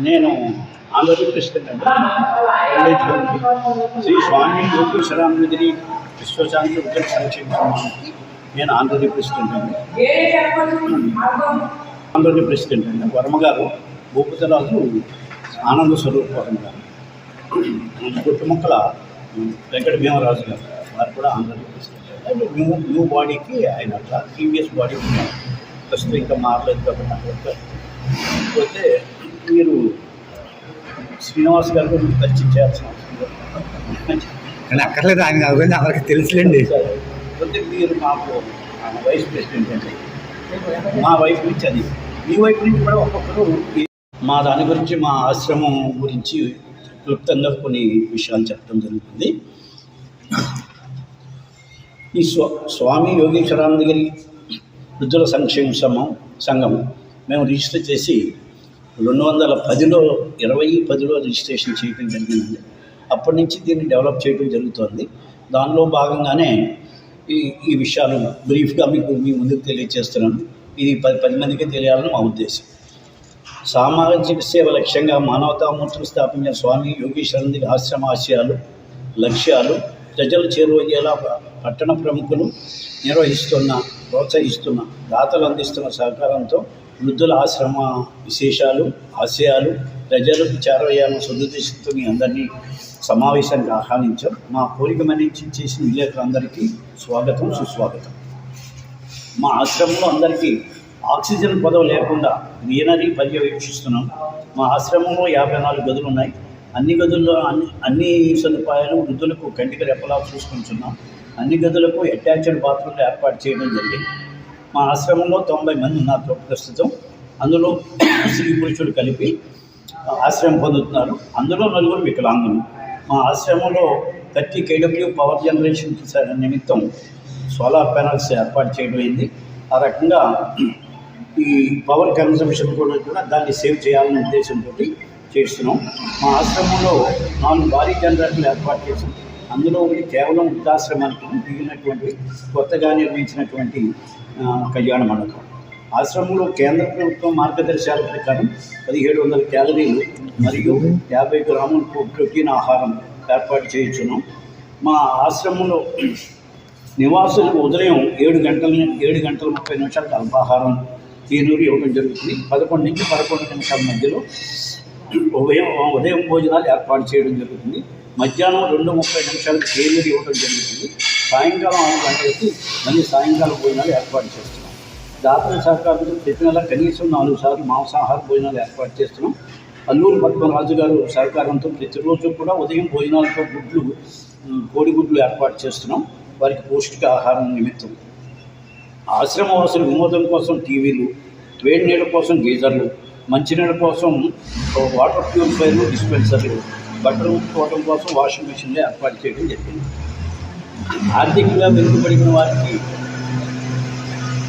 నేను ఆలోచిస్తున్నాను ప్రెసిడెంట్ శ్రీ స్వామి యోగేశ్వరానందగిరి విశ్వశాంతి ఉద్యోగ నేను ఆంధ్రప్రదేశ్ ప్రెసిడెంట్ అండి ప్రెసిడెంట్ అండి వర్మ గారు భూపతిరాజు ఆనంద స్వరూప్. వర్మ గారు గుట్టుముక్కల వెంకట భీమరాజు గారు. వారు కూడా ఆంధ్రప్రదేశ్ ప్రెసిడెంట్ న్యూ న్యూ బాడీకి ఆయన అట్లా ప్రీవియస్ బాడీకి ప్రస్తుతం ఇంకా మారలేదు కాబట్టి పోతే మీరు శ్రీనివాస్ గారు పరిచయం చేయాల్సిన అవసరం అక్కర్లేదు ఆయన గారి గురించి అందరికీ తెలుసులేండి. పోతే మీరు మాకు వైస్ ప్రెసిడెంట్ అండి. మా వైఫ్ నుంచి అది. మీ వైపు నుంచి కూడా ఒక్కొక్కరు మా దాని గురించి మా ఆశ్రమం గురించి క్లుప్తంగా కొన్ని విషయాలు చెప్పడం జరుగుతుంది. ఈ స్వ స్వామి యోగేశ్వరానందగిరి వృద్ధుల సంక్షేమ సంఘం మేము రిజిస్టర్ చేసి రెండు వందల పదిలో ఇరవై పదిలో రిజిస్ట్రేషన్ చేయడం జరిగిందండి అప్పటి నుంచి దీన్ని డెవలప్ చేయడం జరుగుతోంది. దానిలో భాగంగానే ఈ ఈ విషయాలు బ్రీఫ్గా మీకు మీ ముందుకు తెలియజేస్తున్నాను ఇది పది పది మందికి తెలియాలని మా ఉద్దేశం. సామాజిక సేవ లక్ష్యంగా మానవతామూర్తులు స్థాపించిన స్వామి యోగేశ్వరంది ఆశ్రమ ఆశయాలు లక్ష్యాలు ప్రజలు చేరువయ్యేలా పట్టణ ప్రముఖులు నిర్వహిస్తున్న ప్రోత్సహిస్తున్న దాతలు అందిస్తున్న సహకారంతో వృద్ధుల ఆశ్రమ విశేషాలు ఆశయాలు ప్రజలకు చేరవేయాలని సదుద్దేశంతో మీ అందరినీ సమావేశానికి ఆహ్వానించాం. మా కోరిక మన్నించి చేసిన విలేకరులందరికీ స్వాగతం సుస్వాగతం. మా ఆశ్రమంలో అందరికీ ఆక్సిజన్ పదవి లేకుండా గ్రీనరీ పర్యవేక్షిస్తున్నాం. మా ఆశ్రమంలో యాభై నాలుగు గదులు ఉన్నాయి అన్ని గదుల్లో అన్ని అన్ని సదుపాయాలు వృద్ధులకు కంటికి రెప్పలా చూసుకుంటున్నాం. అన్ని గదులకు అటాచ్డ్ బాత్రూమ్లు ఏర్పాటు చేయడం జరిగింది. మా ఆశ్రమంలో తొంభై మంది ఉన్నారు ప్రస్తుతం అందులో స్త్రీ పురుషులు కలిపి ఆశ్రయం పొందుతున్నారు. అందులో నలుగురు వికలాంగులు. మా ఆశ్రమంలో థర్టీ కేడబ్ల్యూ పవర్ జనరేషన్ నిమిత్తం సోలార్ ప్యానల్స్ ఏర్పాటు చేయడం అయింది. ఆ రకంగా ఈ పవర్ కన్సంప్షన్ కూడా కూడా దాన్ని సేవ్ చేయాలనే ఉద్దేశంతో చేస్తున్నాం. మా ఆశ్రమంలో నాలుగు భారీ జనరేటర్లు ఏర్పాటు చేసాం అందులో ఒకటి కేవలం వృద్ధాశ్రమానికి మిగిలినటువంటి కొత్తగా నిర్మించినటువంటి కళ్యాణ మండపం. ఆశ్రమంలో కేంద్ర ప్రభుత్వం మార్గదర్శకాల ప్రకారం పదిహేడు వందల క్యాలరీలు మరియు యాభై గ్రాముల ప్రోటీన్ ఆహారం ఏర్పాటు చేయొచ్చును మా ఆశ్రమంలో నివాసులకు ఉదయం ఏడు గంటల ఏడు గంటల ముప్పై నిమిషాలకు అల్పాహారం తీనూరు ఇవ్వడం జరుగుతుంది. పదకొండు నుంచి పదకొండు నిమిషాల మధ్యలో ఉదయం ఉదయం భోజనాలు ఏర్పాటు చేయడం జరుగుతుంది. మధ్యాహ్నం రెండు ముప్పై నిమిషాలకు తేనూరు ఇవ్వడం జరుగుతుంది సాయంకాలం ఆరు గంటలకి మళ్ళీ సాయంకాలం భోజనాలు ఏర్పాటు చేస్తున్నాం. దాతల సహకారంతో ప్రతి నెల కనీసం నాలుగు సార్లు మాంసాహార భోజనాలు ఏర్పాటు చేస్తున్నాం. అల్లూరు పద్మరాజు గారు సహకారంతో ప్రతిరోజు కూడా ఉదయం భోజనాలతో గుడ్లు కోడిగుడ్లు ఏర్పాటు చేస్తున్నాం. వారికి పౌష్టిక ఆహారం నిమిత్తం. ఆశ్రమవాసులు వినోదం కోసం టీవీలు వేడి నీళ్ళ కోసం గీజర్లు మంచినీళ్ళ కోసం వాటర్ ప్యూరిఫైర్లు డిస్పెన్సర్లు బట్టలు ఉతుకోవడం కోసం వాషింగ్ మిషన్ని ఏర్పాటు చేయడం జరిగింది. ఆర్థికంగా వెనుకబడిన వారికి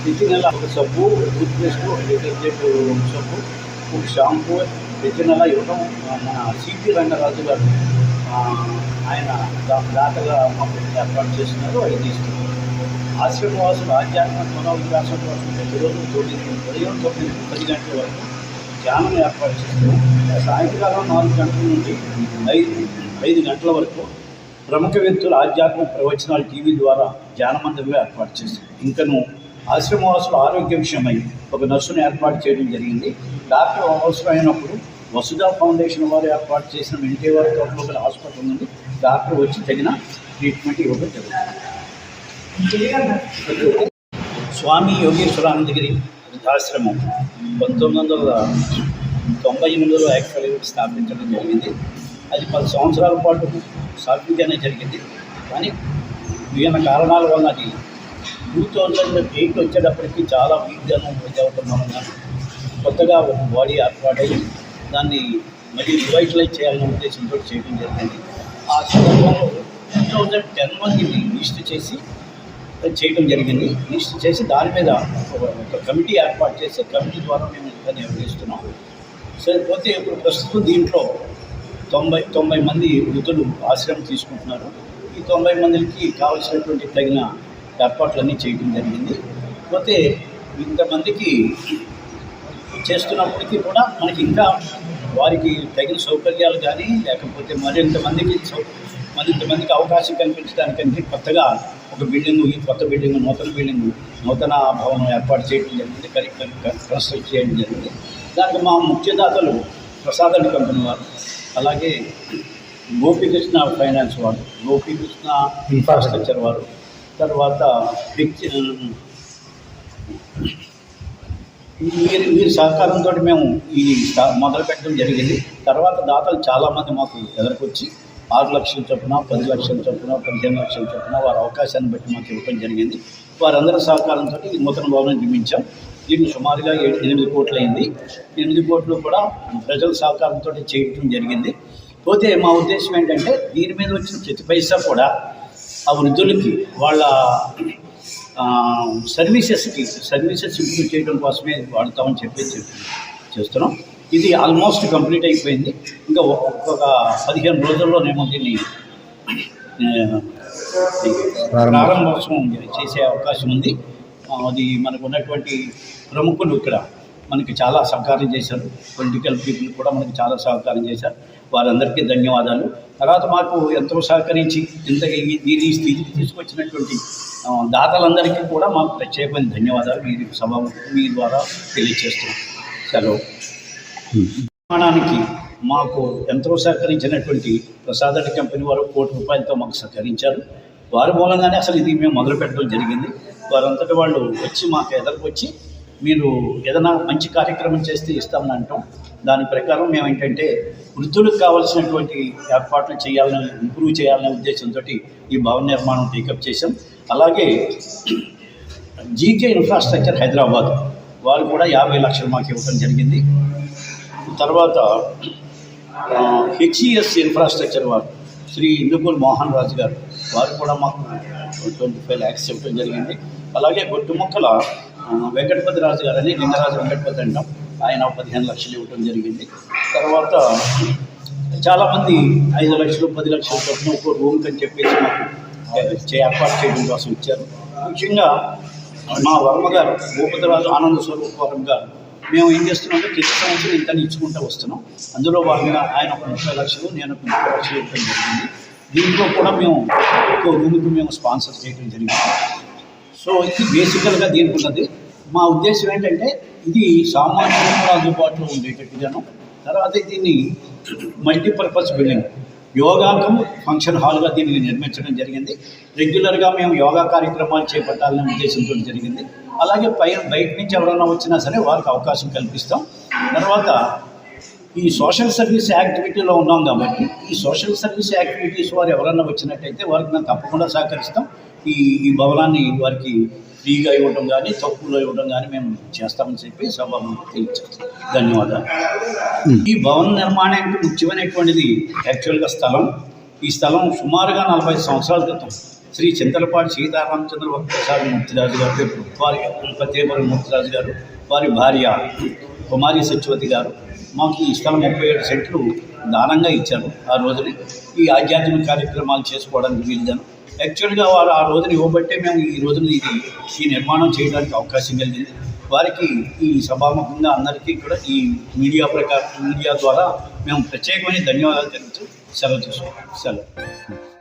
ప్రతి నెల ఒక సబ్బు టూత్ పేస్ట్ ఒక డిటర్జెంట్ సబ్బు ఒక షాంపూ ప్రతి నెల ఇవ్వడం మన సిపి రంగరాజు గారు ఆయన దాటగా దాతగా మాకు ఏర్పాటు చేస్తున్నారు అది తీసుకున్నారు. ఆశ్రమవాసులు ఆధ్యాత్మిక మనోవికాసం కోసం ప్రతిరోజు తొమ్మిది ఉదయం తొమ్మిది పది గంటల వరకు ధ్యానం ఏర్పాటు చేస్తున్నాం సాయంకాలం నాలుగు గంటల నుండి ఐదు ఐదు గంటల వరకు ప్రముఖ వ్యక్తుల ఆధ్యాత్మిక ప్రవచనాలు టీవీ ద్వారా ధ్యాన మందిరంలో ఏర్పాటు చేస్తాం ఇంకను ఆశ్రమవాసుల ఆరోగ్య విషయమై ఒక నర్సును ఏర్పాటు చేయడం జరిగింది. డాక్టర్ అవసరమైనప్పుడు వసుధా ఫౌండేషన్ వారు ఏర్పాటు చేసిన వెంటేవారి తోటలో గల హాస్పిటల్ నుండి డాక్టర్ వచ్చి తగిన ట్రీట్మెంట్ ఇవ్వడం జరుగుతుంది. స్వామి యోగేశ్వరానందగిరి వృద్ధాశ్రమం. పంతొమ్మిది వందల తొంభై ఎనిమిదిలో యాక్చువల్గా స్థాపించడం జరిగింది. అది పది సంవత్సరాల పాటు సాఫీగానే జరిగింది. కానీ వివిధ కారణాల వల్ల అది టూ థౌజండ్ ఎయిట్ వచ్చేటప్పటికి చాలా వీక్గాను అవుతాం కొత్తగా ఒక బాడీ ఏర్పాటై దాన్ని మళ్ళీ రివైటలైజ్ చేయాలనే ఉద్దేశంతో చేయడం జరిగింది. ఆ సందర్భంలో టూ థౌజండ్ టెన్ మందిని లిస్ట్ చేసి చేయడం జరిగింది. లిస్ట్ చేసి దాని మీద ఒక- ఒక కమిటీ ఏర్పాటు చేసి కమిటీ ద్వారా మేము ఇంకా నిర్వహిస్తున్నాం సరిపోతే ఇప్పుడు ప్రస్తుతం దీంట్లో తొంభై తొంభై మంది వృద్ధులు ఆశ్రమం తీసుకుంటున్నారు. ఈ తొంభై మందికి కావలసినటువంటి తగిన ఏర్పాట్లన్నీ చేయడం జరిగింది. పోతే ఇంతమందికి చేస్తున్నప్పటికీ కూడా మనకి ఇంకా వారికి తగిన సౌకర్యాలు కానీ లేకపోతే మరింతమందికి సౌ మందికి అవకాశం కల్పించడానికంటే కొత్తగా ఒక బిల్డింగ్ ఈ కొత్త బిల్డింగ్ నూతన బిల్డింగ్ నూతన భవనం ఏర్పాటు చేయడం జరిగింది కన్స్ట్రక్ట్ చేయడం జరిగింది. దానికి మా ముఖ్యదాతలు ప్రసాద్ కంపెనీ వారు అలాగే గోపీకృష్ణ ఫైనాన్స్ వారు గోపీకృష్ణ ఇన్ఫ్రాస్ట్రక్చర్ వారు తర్వాత మీరు మీరు సహకారంతో మేము ఈ మొదలు పెట్టడం జరిగింది. తర్వాత దాతలు చాలామంది మాకు ఎదుర్కొచ్చి ఆరు లక్షల చొప్పున పది లక్షల చొప్పున పదిహేను లక్షల చొప్పున వారి అవకాశాన్ని బట్టి మాకు ఇవ్వడం జరిగింది. వారందరి సహకారంతో ఈ నూతన భవనం నిర్మించాం. దీనికి సుమారుగా ఎనిమిది కోట్లు అయింది. ఎనిమిది కోట్లు కూడా ప్రజల సహకారంతో చేయటం జరిగింది. పోతే మా ఉద్దేశం ఏంటంటే దీని మీద వచ్చిన ప్రతి పైసా కూడా ఆ వృద్ధులకి వాళ్ళ సర్వీసెస్కి సర్వీసెస్ ఇంప్రూవ్ చేయడం కోసమే వాడతామని చెప్పేసి చెప్పి చేస్తున్నాం ఇది ఆల్మోస్ట్ కంప్లీట్ అయిపోయింది. ఇంకా ఒక పదిహేను రోజుల్లోనేమో దీన్ని ప్రారంభోత్సవం చేసే అవకాశం ఉంది. అది మనకు ఉన్నటువంటి ప్రముఖులు ఇక్కడ మనకి చాలా సహకారం చేశారు. పొలిటికల్ పీపుల్ కూడా మనకి చాలా సహకారం చేశారు. వారందరికీ ధన్యవాదాలు. తర్వాత మాకు ఎంతో సహకరించి ఇంత దీని స్థితికి తీసుకొచ్చినటువంటి దాతలందరికీ కూడా మాకు ప్రత్యేకమైన ధన్యవాదాలు. మీ సభ మీ ద్వారా తెలియజేస్తున్నాం సెలవు. నిర్మాణానికి మాకు ఎంతో సహకరించినటువంటి ప్రసాద్ కంపెనీ వారు కోటి రూపాయలతో మాకు సహకరించారు. వారి మూలంగానే అసలు ఇది మేము మొదలు పెట్టడం జరిగింది. వారంతటి వాళ్ళు వచ్చి మాకు ఎదరికి వచ్చి మీరు ఏదైనా మంచి కార్యక్రమం చేస్తే ఇస్తామని అంటాం. దాని ప్రకారం మేము ఏంటంటే వృద్ధులకు కావాల్సినటువంటి ఏర్పాట్లు చేయాలని ఇంప్రూవ్ చేయాలనే ఉద్దేశంతో ఈ భవన నిర్మాణం టేకప్ చేశాం. అలాగే జీకే ఇన్ఫ్రాస్ట్రక్చర్ హైదరాబాద్ వారు కూడా యాభై లక్షలు మాకు ఇవ్వడం జరిగింది. తర్వాత హెచ్ఈఎస్ ఇన్ఫ్రాస్ట్రక్చర్ వారు శ్రీ ఇందుకూరు మోహన్ రాజు గారు వారు కూడా మాకు ట్వంటీ ఫైవ్ ల్యాక్స్ చెప్పడం జరిగింది. అలాగే గొట్టుముక్కల ఆ, వెంకటపతి రాజు గారు అని లింగరాజు వెంకటపతి అంటాం. ఆయన పదిహేను లక్షలు ఇవ్వడం జరిగింది. తర్వాత చాలామంది ఐదు లక్షలు పది లక్షలు చొప్పున ఒక రూమ్ అని చెప్పేసి మాకు ఏర్పాటు చేయడం కోసం ఇచ్చారు. ముఖ్యంగా మా వర్మ గారు భూపతిరాజు ఆనంద స్వరూప్ వర్మ గారు మేము ఏం చేస్తున్నామంటే ప్రతి సంవత్సరం ఇంత ఇచ్చుకుంటూ వస్తున్నాం. అందులో భాగంగా ఆయన ఒక ముప్పై లక్షలు నేను ఒక ముప్పై లక్షలు ఇవ్వడం జరిగింది. దీంట్లో కూడా మేము ఒక రూమ్కి మేము స్పాన్సర్ చేయడం జరిగింది. సో ఇది బేసికల్గా దీనికి ఉన్నది మా ఉద్దేశం ఏంటంటే ఇది సామాన్యులకు అందుబాటులో ఉండేటట్టు విధానం తర్వాత దీన్ని మల్టీపర్పస్ బిల్డింగ్. యోగాకం ఫంక్షన్ హాల్గా దీనిని నిర్మించడం జరిగింది. రెగ్యులర్గా మేము యోగా కార్యక్రమాలు చేపట్టాలనే ఉద్దేశంతో జరిగింది. అలాగే పై బయట నుంచి ఎవరైనా వచ్చినా సరే వారికి అవకాశం కల్పిస్తాం. తర్వాత ఈ సోషల్ సర్వీస్ యాక్టివిటీలో ఉన్నాం కాబట్టి ఈ సోషల్ సర్వీస్ యాక్టివిటీస్ వారు ఎవరన్నా వచ్చినట్టయితే వారికి మేము తప్పకుండా సహకరిస్తాం. ఈ ఈ భవనాన్ని వారికి ఫ్రీగా ఇవ్వడం కానీ తక్కువలో ఇవ్వడం కానీ మేము చేస్తామని చెప్పి సభ తెలియజేస్తాం ధన్యవాదాలు. ఈ భవన నిర్మాణానికి ముఖ్యమైనటువంటిది యాక్చువల్గా స్థలం. ఈ స్థలం సుమారుగా నలభై సంవత్సరాల క్రితం శ్రీ చింతలపాటి సీతారామచంద్ర ప్రసాద్ మూర్తిరాజు గారు వారి పతేపల్లి మూర్తిరాజు గారు వారి భార్య కుమారి సత్యవతి గారు మాకు ఈ స్థలం ముప్పై ఏడు సెంట్లు దానంగా ఇచ్చారు ఆ రోజుని. ఈ ఆధ్యాత్మిక కార్యక్రమాలు చేసుకోవడానికి వీలుగాను. యాక్చువల్గా వారు ఆ రోజున ఇవ్వబట్టే మేము ఈ రోజున ఇది ఈ నిర్మాణం చేయడానికి అవకాశం కలిగింది. వారికి ఈ సభాముఖంగా అందరికీ కూడా ఈ మీడియా ప్రకారం మీడియా ద్వారా మేము ప్రత్యేకమైన ధన్యవాదాలు తెలుపుతూ సెలవు తీసుకుంటాం సెలవు.